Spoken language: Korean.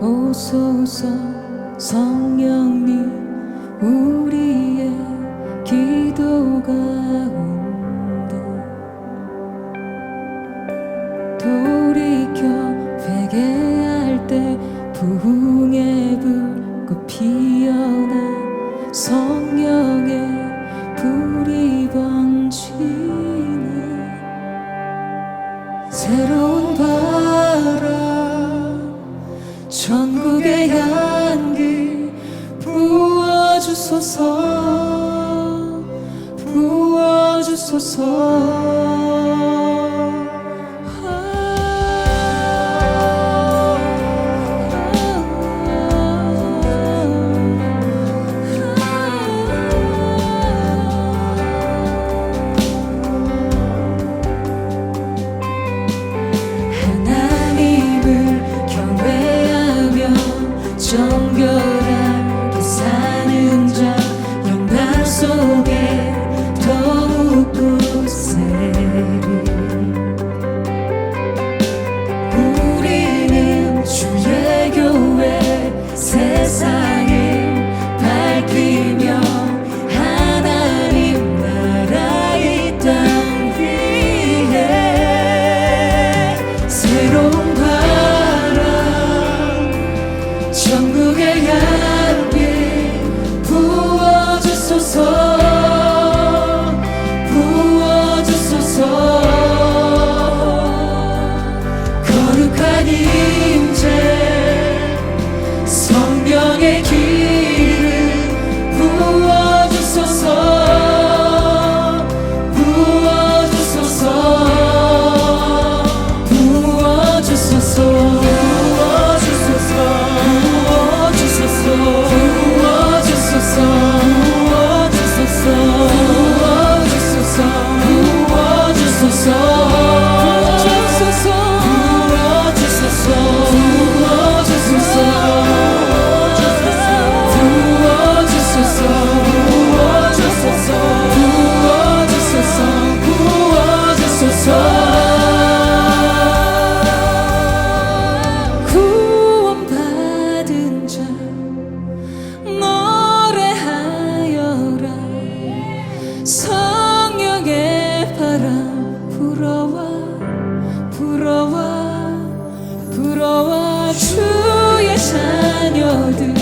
오소서 성령님 우리의 기도가 온다. 돌이켜 회개할 때 부흥의 불꽃 피어나 성령의 불이 번지네 새로운 밤 내게 향기 부어주소서. 부어주소서. 정겨운 You. 주의 자녀들.